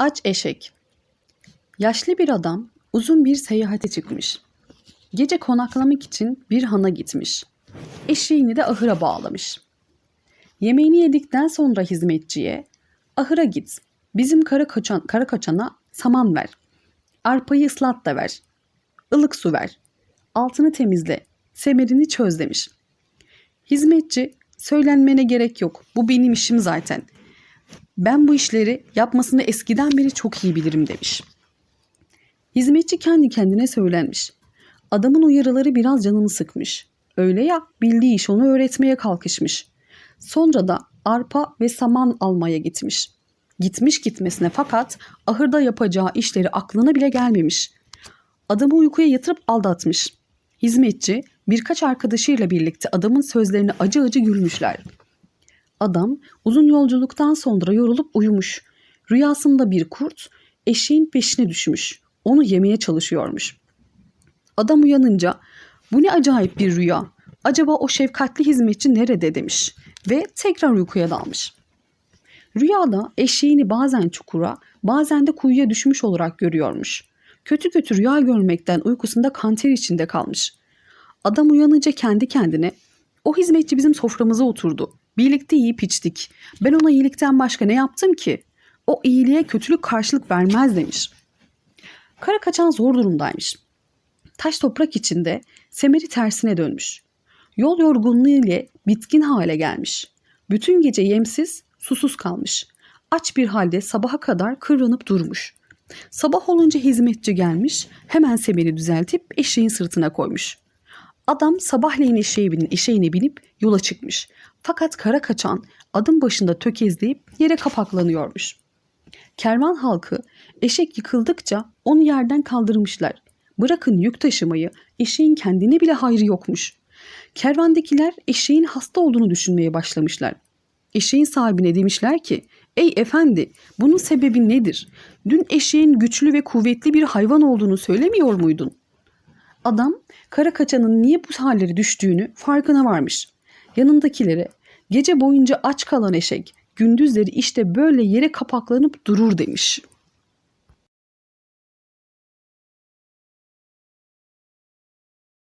Aç eşek. Yaşlı bir adam uzun bir seyahate çıkmış. Gece konaklamak için bir hana gitmiş. Eşeğini de ahıra bağlamış. Yemeğini yedikten sonra hizmetçiye ahıra git. Bizim kara, koçan, kara koçana saman ver. Arpayı ıslat da ver. ılık su ver. Altını temizle. Semerini çöz demiş. Hizmetçi söylenmene gerek yok. Bu benim işim zaten. Ben bu işleri yapmasını eskiden beri çok iyi bilirim demiş. Hizmetçi kendi kendine söylenmiş. Adamın uyarıları biraz canını sıkmış. Öyle ya bildiği iş onu öğretmeye kalkışmış. Sonra da arpa ve saman almaya gitmiş. Gitmiş gitmesine fakat ahırda yapacağı işleri aklına bile gelmemiş. Adamı uykuya yatırıp aldatmış. Hizmetçi birkaç arkadaşıyla birlikte adamın sözlerine acı acı gülmüşler. Adam uzun yolculuktan sonra yorulup uyumuş. Rüyasında bir kurt eşeğin peşine düşmüş. Onu yemeye çalışıyormuş. Adam uyanınca bu ne acayip bir rüya. Acaba o şefkatli hizmetçi nerede demiş ve tekrar uykuya dalmış. Rüyada eşeğini bazen çukura, bazen de kuyuya düşmüş olarak görüyormuş. Kötü kötü rüya görmekten uykusunda kanter içinde kalmış. Adam uyanınca kendi kendine o hizmetçi bizim soframıza oturdu. Birlikte yiyip içtik. Ben ona iyilikten başka ne yaptım ki? O iyiliğe kötülük karşılık vermez demiş. Kara kaçan zor durumdaymış. Taş toprak içinde semeri tersine dönmüş. Yol yorgunluğu ile bitkin hale gelmiş. Bütün gece yemsiz, susuz kalmış. Aç bir halde sabaha kadar kıvranıp durmuş. Sabah olunca hizmetçi gelmiş, hemen semeri düzeltip eşeğin sırtına koymuş. Adam sabahleyin eşeğe binip, eşeğine binip yola çıkmış. Fakat kara kaçan adım başında tökezleyip yere kapaklanıyormuş. Kervan halkı eşek yıkıldıkça onu yerden kaldırmışlar. Bırakın yük taşımayı, eşeğin kendine bile hayrı yokmuş. Kervandakiler eşeğin hasta olduğunu düşünmeye başlamışlar. Eşeğin sahibine demişler ki, ''Ey efendi, bunun sebebi nedir? Dün eşeğin güçlü ve kuvvetli bir hayvan olduğunu söylemiyor muydun?'' Adam, kara kaçanın niye bu halleri düştüğünü farkına varmış. Yanındakilere, gece boyunca aç kalan eşek, gündüzleri işte böyle yere kapaklanıp durur demiş.''